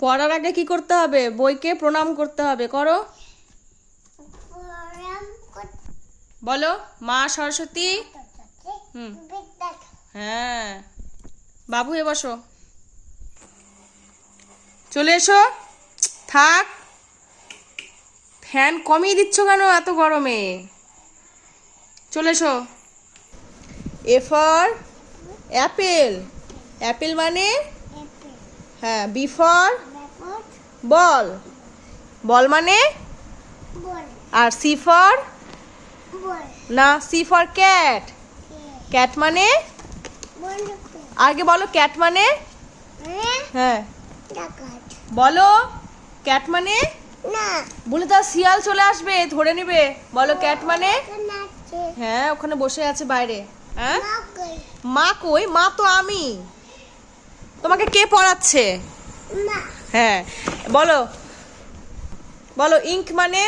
পড়ার আগে কি করতে হবে? বইকে প্রণাম করতে হবে। করো। বলো মা সরস্বতী। হুম। হ্যাঁ। বাবু এ বসো। চলে এসো। থাক। ফ্যান কমিয়ে দিচ্ছ কেন এত গরমে? চলে এসো। A for Apple. অ্যাপেল মানে হ্যাঁ বি ফর বল। বল মানে? আর সি ফর না সি ফর ক্যাট ক্যাট মানে? আগে বলো ক্যাট মানে? হ্যাঁ। বলো ক্যাট মানে? বলে তার শিয়াল চলে আসবে, ধরে নেবে। বলো ক্যাট মানে? হ্যাঁ ওখানে বসে আছে বাইরে। হ্যাঁ? মা কই? মা তো আমি। তোমাকে কে পড়াচ্ছে? হ্যাঁ বলো। বলো ইঙ্ক মানে?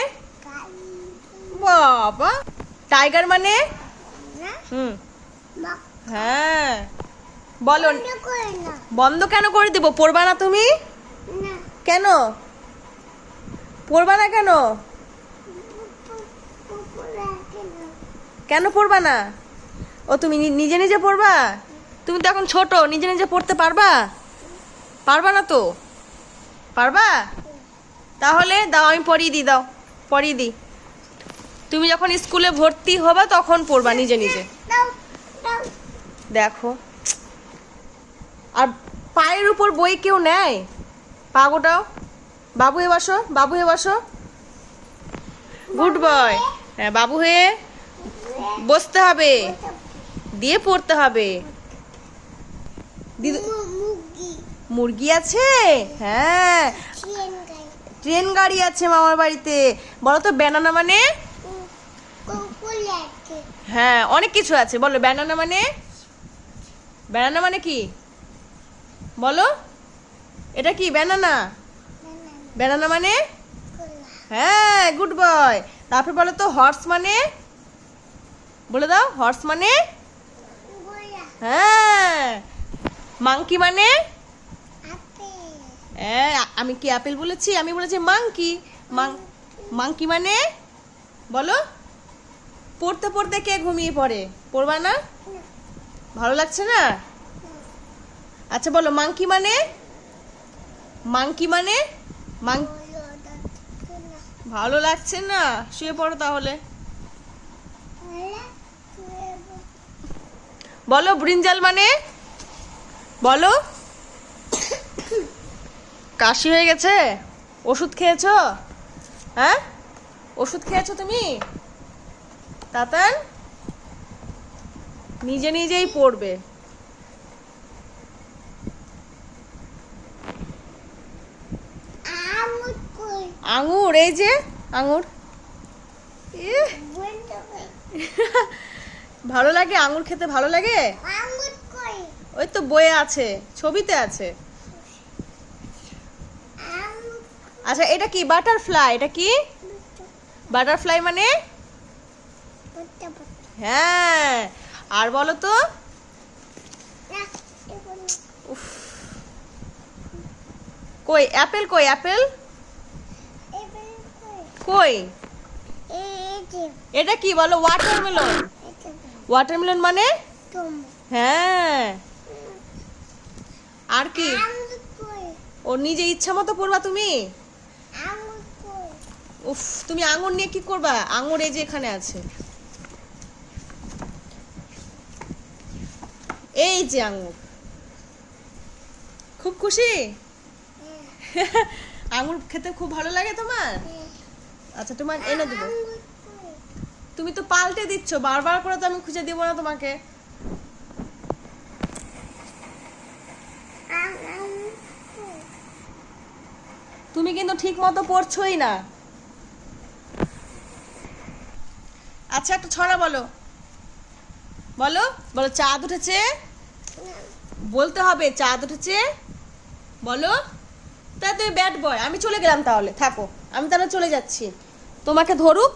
বাবা। টাইগার মানে? হুম। হ্যাঁ। বলো বন্ধ কেন করে দিব? পড়বা না তুমি? কেন? পড়বা না কেন? কেন? পড়বা না? ও তুমি নিজে নিজে পড়বা? তুমি তো এখন ছোট, নিজে নিজে পড়তে পারবা? পারবা না তো? পারবা? তাহলে দাও, আমি পড়িয়ে দিই, দাও, পড়িয়ে দিই। তুমি যখন স্কুলে ভর্তি হবা তখন পড়বা নিজে নিজে। দেখো। আর পায়ের উপর বই কেউ নেয়? পা গোটাও বাবু হে বসো, বাবু হে বসো। Good boy. হ্যাঁ বাবু হয়ে বসতে হবে। দিয়ে পড়তে হবে। মুরগি। মুরগি আছে? হ্যাঁ। ট্রেন গাড়ি। আছে মামার বাড়িতে। বলো তো ব্যানানা মানে? হ্যাঁ অনেক কিছু আছে। বলো ব্যানানা মানে? ব্যানানা মানে কি? বলো এটা কি ব্যানানা ব্যানানা মানে? হ্যাঁ গুড বয় তারপর বলো তো হর্স মানে? বলে দাও হর্স মানে? হ্যাঁ। মাংকি মানে? হ্যাঁ আমি কি আপেল বলেছি? আমি বলেছি মাংকি মাং মাংকি মানে? বলো। পড়তে পড়তে কে ঘুমিয়ে পড়ে? পড়বা না? ভালো লাগছে না? আচ্ছা বলো মাংকি মানে? মাংকি মানে? মাং ভালো লাগছে না? শুয়ে পড়ো তাহলে। বলো ব্রিঞ্জাল মানে? বলো। কাশি হয়ে গেছে? ওষুধ খেয়েছো? হ্যাঁ? ওষুধ খেয়েছো তুমি? তাতান? নিজে নিজেই পড়বে। আঙুর, এই যে, আঙুর। ভালো লাগে? আঙুর খেতে ভালো লাগে? ওই তো বইয়ে আছে ছবিতে আছে। আচ্ছা এটা কি? বাটারফ্লাই এটা কি? বাটারফ্লাই মানে? হ্যাঁ আর বলো তো। কই? অ্যাপেল কই? অ্যাপেল? কই? এটা কি বলো? ওয়াটারমেলন ওয়াটারমেলন মানে? হ্যাঁ। আর কি? ও নিজে ইচ্ছা মতো পড়বা তুমি? উফ তুমি আঙুর নিয়ে কি করবা? আঙুর এই যে এখানে আছে। এই যে আঙুর খুব খুশি? আঙুর খেতে খুব ভালো লাগে তোমার? আচ্ছা তোমার এনে দেবো। তুমি তো পাল্টে দিচ্ছ বারবার করে তো আমি খুঁজে দেবো না তোমাকে। তুমি কিন্তু ঠিক মতো পড়ছই না। আচ্ছা একটা ছড়া বলো। বলো বলো, চাঁদ উঠেছে? বলতে হবে, চাঁদ উঠেছে? বলো। তা তুমি ব্যাট বয় আমি চলে গেলাম তাহলে, থাকো। আমি তাহলে চলে যাচ্ছি। তোমাকে ধরুক।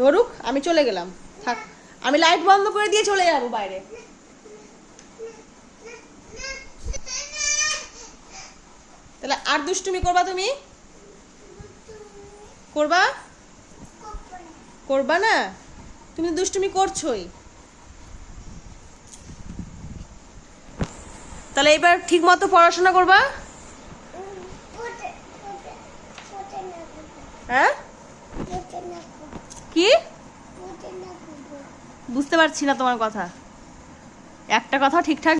ধরুক, আমি চলে গেলাম। থাক, আমি লাইট বন্ধ করে দিয়ে চলে যাব বাইরে তাহলে আর দুষ্টুমি করবা তুমি? করবা? করবা না? তুমি দুষ্টুমি করছোই। তাহলে এবার ঠিক মতো পড়াশোনা করবা? হ্যাঁ? কি? বুঝতে পারছি না তোমার কথা। একটা কথা ঠিকঠাক